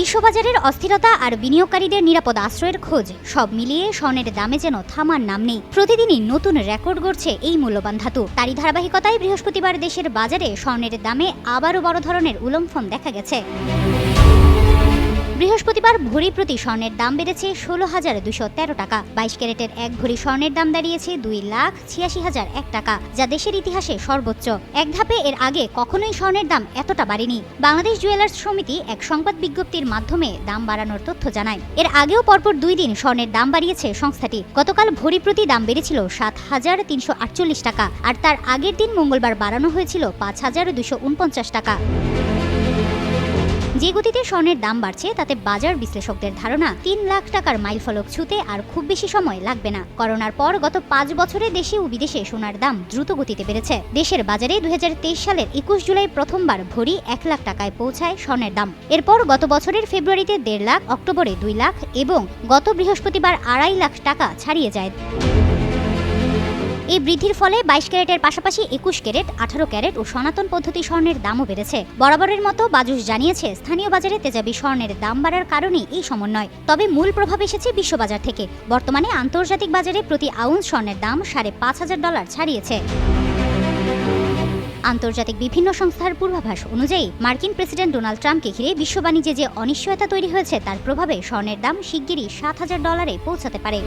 বিশ্ববাজারের অস্থিরতা আর বিনিয়োগকারীদের নিরাপদ আশ্রয়ের খোঁজ, সব মিলিয়ে স্বর্ণের দামে যেন থামার নাম নেই। প্রতিদিনই নতুন রেকর্ড গড়ছে এই মূল্যবান ধাতু। তারই ধারাবাহিকতায় বৃহস্পতিবার দেশের বাজারে স্বর্ণের দামে আবারও বড় ধরনের উলম্ফন দেখা গেছে। বৃহস্পতিবার ভরি প্রতি স্বর্ণের দাম বেড়েছে ষোলো হাজার দুশো তেরো টাকা। বাইশ ক্যারেটের এক ভরি স্বর্ণের দাম দাঁড়িয়েছে দুই লাখ ছিয়াশি হাজার এক টাকা, যা দেশের ইতিহাসে সর্বোচ্চ। এক ধাপে এর আগে কখনোই স্বর্ণের দাম এতটা বাড়েনি। বাংলাদেশ জুয়েলার্স সমিতি এক সংবাদ বিজ্ঞপ্তির মাধ্যমে দাম বাড়ানোর তথ্য জানায়। এর আগেও পরপর দুই দিন স্বর্ণের দাম বাড়িয়েছে সংস্থাটি। গতকাল ভরি প্রতি দাম বেড়েছিল সাত হাজার তিনশো আটচল্লিশ টাকা, আর তার আগের দিন মঙ্গলবার বাড়ানো হয়েছিল পাঁচ হাজার দুশো উনপঞ্চাশ টাকা। যে গতিতে স্বর্ণের দাম বাড়ছে, তাতে বাজার বিশ্লেষকদের ধারণা, তিন লাখ টাকার মাইলফলক ছুতে আর খুব বেশি সময় লাগবে না। করোনার পর গত পাঁচ বছরে দেশে ও বিদেশে সোনার দাম দ্রুত গতিতে বেড়েছে। দেশের বাজারে দু হাজার তেইশ সালের একুশ জুলাই প্রথমবার ভরি এক লাখ টাকায় পৌঁছায় স্বর্ণের দাম। এরপর গত বছরের ফেব্রুয়ারিতে দেড় লাখ, অক্টোবরে দুই লাখ এবং গত বৃহস্পতিবার আড়াই লাখ টাকা ছাড়িয়ে যায়। এই বৃদ্ধির ফলে বাইশ ক্যারেটের পাশাপাশি একুশ ক্যারেট, আঠারো ক্যারেট ও সনাতন পদ্ধতি স্বর্ণের দামও বেড়েছে। বরাবরের মতো বাজুস জানিয়েছে স্থানীয় বাজারে তেজাবি স্বর্ণের দাম বাড়ার কারণে এই সমন্বয়। তবে মূল প্রভাব এসেছে বিশ্ববাজার থেকে। বর্তমানে আন্তর্জাতিক বাজারে প্রতি আউন্স স্বর্ণের দাম সাড়ে পাঁচ হাজার ডলার ছাড়িয়েছে। আন্তর্জাতিক বিভিন্ন সংস্থার পূর্বাভাস অনুযায়ী মার্কিন প্রেসিডেন্ট ডোনাল্ড ট্রাম্পকে ঘিরে বিশ্ব বাণিজ্যে যে অনিশ্চয়তা তৈরি হয়েছে, তার প্রভাবে স্বর্ণের দাম শিগগিরই সাত হাজার ডলারে পৌঁছাতে পারে।